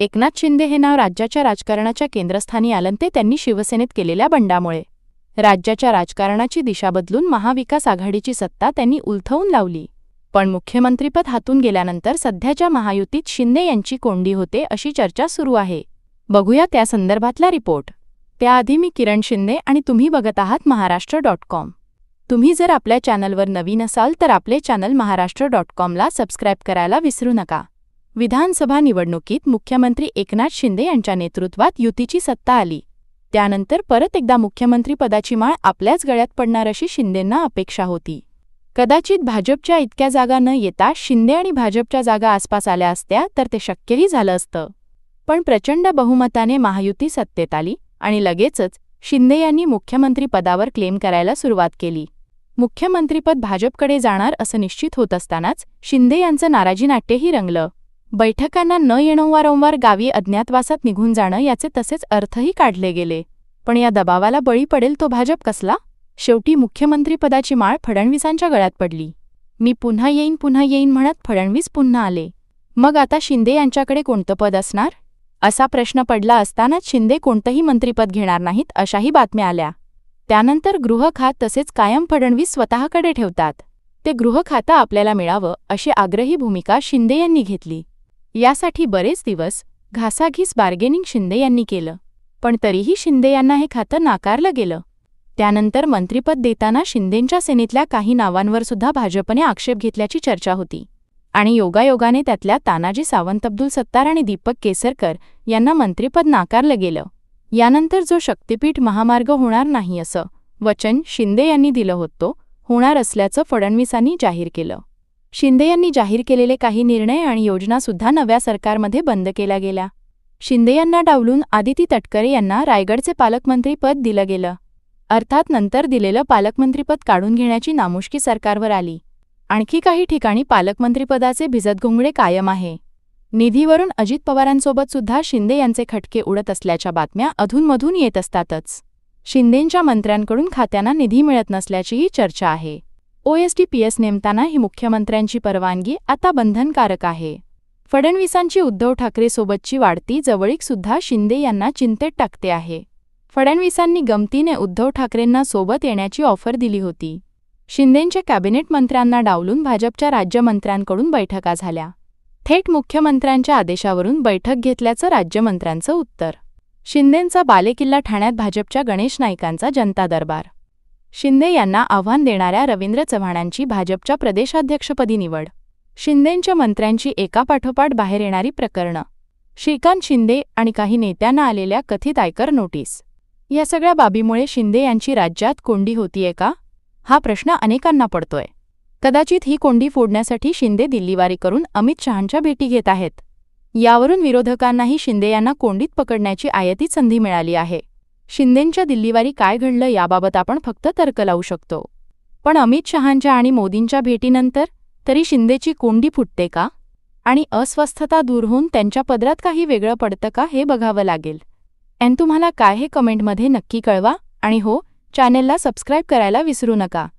एकनाथ शिंदे हे नाव राज्याच्या राजकारणाच्या केंद्रस्थानी आलं ते त्यांनी शिवसेनेत केलेल्या बंडामुळे. राज्याच्या राजकारणाची दिशा बदलून महाविकास आघाडीची सत्ता त्यांनी उलथवून लावली. पण मुख्यमंत्रीपद हातून गेल्यानंतर सध्याच्या महायुतीत शिंदे यांची कोंडी होते अशी चर्चा सुरू आहे. बघूया त्या संदर्भातला रिपोर्ट. त्याआधी मी किरण शिंदे आणि तुम्ही बघत आहात महाराष्ट्र डॉट कॉम. तुम्ही जर आपल्या चॅनलवर नवीन असाल तर आपले चॅनल महाराष्ट्र डॉट कॉमला सबस्क्राईब करायला विसरू नका. विधानसभा निवडणुकीत मुख्यमंत्री एकनाथ शिंदे यांच्या नेतृत्वात युतीची सत्ता आली. त्यानंतर परत एकदा मुख्यमंत्रीपदाची माळ आपल्याच गळ्यात पडणार अशी शिंदेंना अपेक्षा होती. कदाचित भाजपच्या इतक्या जागा न येता शिंदे आणि भाजपच्या जागा आसपास आल्या असत्या तर ते शक्यही झालं असतं. पण प्रचंड बहुमताने महायुती सत्तेत आली आणि लगेचच शिंदे यांनी मुख्यमंत्रीपदावर क्लेम करायला सुरुवात केली. मुख्यमंत्रीपद भाजपकडे जाणार असं निश्चित होत असतानाच शिंदे यांचं नाराजी नाट्यही रंगलं. बैठकांना न येणं वारंवार गावी अज्ञातवासात निघून जाणं याचे तसेच अर्थही काढले गेले. पण या दबावाला बळी पडेल तो भाजप कसला? शेवटी मुख्यमंत्रीपदाची माळ फडणवीसांच्या गळ्यात पडली. मी पुन्हा येईन पुन्हा येईन म्हणत फडणवीस पुन्हा आले. मग आता शिंदे यांच्याकडे कोणतं पद असणार? असा प्रश्न पडला असतानाच शिंदे कोणतंही मंत्रीपद घेणार नाहीत अशाही बातम्या आल्या. त्यानंतर गृह खात तसेच कायम फडणवीस स्वतःकडे ठेवतात. ते गृह खातं आपल्याला मिळावं अशी आग्रही भूमिका शिंदे यांनी घेतली. यासाठी बरेच दिवस घासाघीस बार्गेनिंग शिंदे यांनी केलं पण तरीही शिंदे यांना हे खातं नाकारलं गेलं. त्यानंतर मंत्रिपद देताना शिंदेंच्या सेनेतल्या काही नावांवर सुद्धा भाजपने आक्षेप घेतल्याची चर्चा होती आणि योगायोगाने त्यातल्या तानाजी सावंत अब्दुल सत्तार आणि दीपक केसरकर यांना मंत्रिपद नाकारलं गेलं. यानंतर जो शक्तिपीठ महामार्ग होणार नाही असं वचन शिंदे यांनी दिलं होतं होणार असल्याचं फडणवीसांनी जाहीर केलं. शिंदे यांनी जाहीर केलेले काही निर्णय आणि योजनासुद्धा नव्या सरकारमध्ये बंद केल्या गेल्या. शिंदे यांना डावलून आदिती तटकरे यांना रायगडचे पालकमंत्रीपद दिलं गेलं. अर्थात नंतर दिलेलं पालकमंत्रीपद काढून घेण्याची नामुष्की सरकारवर आली. आणखी काही ठिकाणी पालकमंत्रीपदाचे भिजतघोंगडे कायम आहे. निधीवरून अजित पवारांसोबत सुद्धा शिंदे यांचे खटके उडत असल्याच्या बातम्या अधूनमधून येत असतातच. शिंदेंच्या मंत्र्यांकडून खात्यांना निधी मिळत नसल्याचीही चर्चा आहे. ओएसडीपीएस नेमताना ही मुख्यमंत्र्यांची परवानगी आता बंधनकारक आहे. फडणवीसांची उद्धव ठाकरेसोबतची वाढती जवळीक सुद्धा शिंदे यांना चिंतेत टाकते आहे. फडणवीसांनी गमतीने उद्धव ठाकरेंना सोबत येण्याची ऑफर दिली होती. शिंदेंच्या कॅबिनेट मंत्र्यांना डावलून भाजपच्या राज्यमंत्र्यांकडून बैठका झाल्या. थेट मुख्यमंत्र्यांच्या आदेशावरून बैठक घेतल्याचं राज्यमंत्र्यांचं उत्तर. शिंदेंचा बालेकिल्ला ठाण्यात भाजपच्या गणेश नाईकांचा जनता दरबार शिंदे यांना आव्हान देणाऱ्या रवींद्र चव्हाणांची भाजपच्या प्रदेशाध्यक्षपदी निवड. शिंदेंच्या मंत्र्यांची एकापाठोपाठ बाहेर येणारी प्रकरणं. श्रीकांत शिंदे आणि काही नेत्यांना आलेल्या कथित आयकर नोटीस. या सगळ्या बाबीमुळे शिंदे यांची राज्यात कोंडी होतीये का? हा प्रश्न अनेकांना पडतोय. कदाचित ही कोंडी फोडण्यासाठी शिंदे दिल्लीवारी करून अमित शहांच्या भेटी घेत आहेत. यावरून विरोधकांनाही शिंदे यांना कोंडीत पकडण्याची आयतीच संधी मिळाली आहे. शिंदेंच्या दिल्लीवारी काय घडलं याबाबत आपण फक्त तर्क लावू शकतो. पण अमित शहांच्या आणि मोदींच्या भेटीनंतर तरी शिंदेची कोंडी फुटते का? आणि अस्वस्थता दूर होऊन त्यांच्या पदरात काही वेगळं पडतं का हे बघावं लागेल. एन तुम्हाला काय हे कमेंटमध्ये नक्की कळवा. आणि हो चॅनेलला सबस्क्राईब करायला विसरू नका.